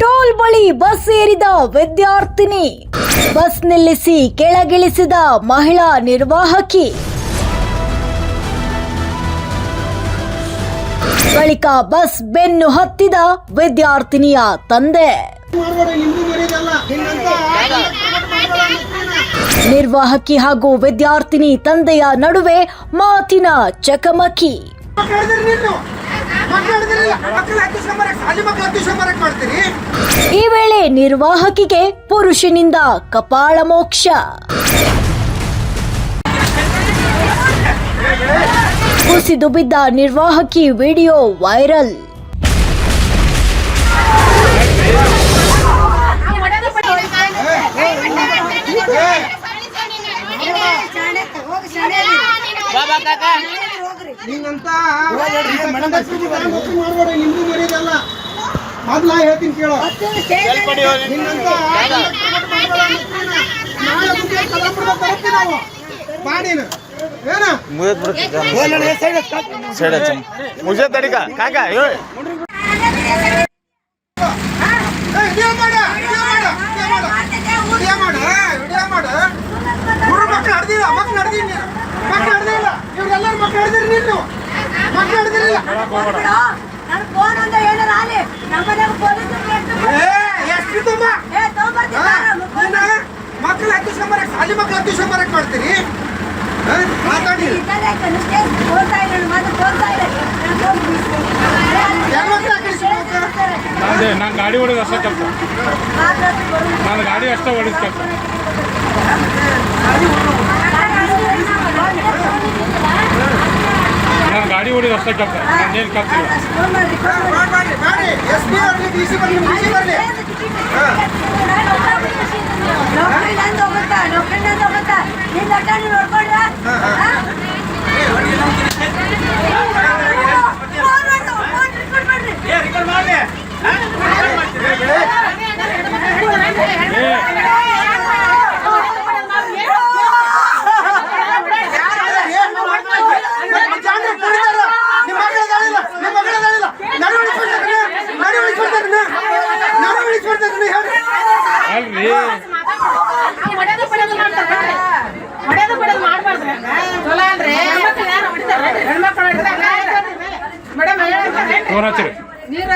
Toll ಬಳಿ bus ಏರಿದ ವಿದ್ಯಾರ್ಥಿನಿ. ಬಸ್ ನಿಲ್ಲಿಸಿ ಕೆಳಗಿಳಿಸಿದ ಮಹಿಳಾ ನಿರ್ವಾಹಕಿ. ಬಳಿಕ ಬಸ್ ಬೆನ್ನು ಹತ್ತಿದ ವಿದ್ಯಾರ್ಥಿನಿಯ ತಂದೆ. ನಿರ್ವಾಹಕಿ ಹಾಗೂ ವಿದ್ಯಾರ್ಥಿನಿ ತಂದೆಯ ನಡುವೆ ಮಾತಿನ ಚಕಮಕಿ. ಈ ವೇಳೆ ನಿರ್ವಾಹಕಿಗೆ ಪುರುಷನಿಂದ ಕಪಾಳ ಮೋಕ್ಷ ಕುಸಿದು ಬಿದ್ದ ನಿರ್ವಾಹಕಿ ವಿಡಿಯೋ ವೈರಲ್ ನಿನ್ನಂತ ಮಾಡ್ಬೇಡ ನಿಂದು ಮರ್ಯಾದಲ್ಲ ಮೊದ್ಲ ಹೇಳ್ತೀನಿ ಕೇಳೋ. ನಿನ್ನಂತ ಮುಗಿದ ತಡಿಕ ಕಾಕ ಏ ಏ, ವಿಡಿಯೋ ಮಾಡ ವಿಡಿಯೋ ಮಾಡ ವಿಡಿಯೋ ಮಾಡ ವಿಡಿಯೋ ಮಾಡ ಹುಡುಗ ಮಕ್ಕಳು ಹಡ್ದಿಲ್ಲ ಮಕ್ಕಳು ಹಡ್ದಿಲ್ಲ ನೀನು ಮಕ್ಕಳು ಹಡ್ದಿಲ್ಲ ಇವ್ರೆಲ್ಲರೂ ಮಕ್ಕಳು ನೀನು ಮಕ್ಕಳು ಹಡ್ದಿರಿಲ್ಲ ನನ್ ಫೋನ್ ಅಂತ ಏನಾರ ಆಲಿ. ಪೊಲೀಸ್ ಏ ಎಷ್ಟು ತುಂಬ? ಮಕ್ಕಳು ಹತ್ತಿಸ್ಕೊಂಬರಕ್ ಸಾಲಿ ಮಕ್ಕಳು ಹತ್ತಿಸ್ಕೊಂಬರಕ್ ಮಾಡ್ತೀರಿ ಹಾ? ಮಾತಾಡಿ. ಫೋನ್ತಾ ಇಲ್ಲ ಮತ್ತೆ ಫೋನ್ತಾ ಇಲ್ಲ ಯಾವತ್ತ ಕಳಿಸ್ಬೇಕು ಅದೇ ನಾನು ಗಾಡಿ ಹೊಡೆದು ಅಷ್ಟೇ ಕೆಲಸ. ನಾನು ಗಾಡಿ ಅಷ್ಟೇ ಹೊಡೆದ ಕೆಲಸ. ಗಾಡಿ ಹೊಡೆದು ಅಷ್ಟೇ ಕೆಲಸ ನಾನೇನು ಕೆಲಸ ಅಲ್ರಿ ಹೊಡೆದು ಬಿಡೋದು ಮಾಡ್ಬಾರ್ದು. ಚಲೋ ಅಲ್ರಿ ಹೆಣ್ಮಕ್ಳು ಹೊಡಿತಾರೆ ಮೇಡಮ್ ನೀರು ನೀವು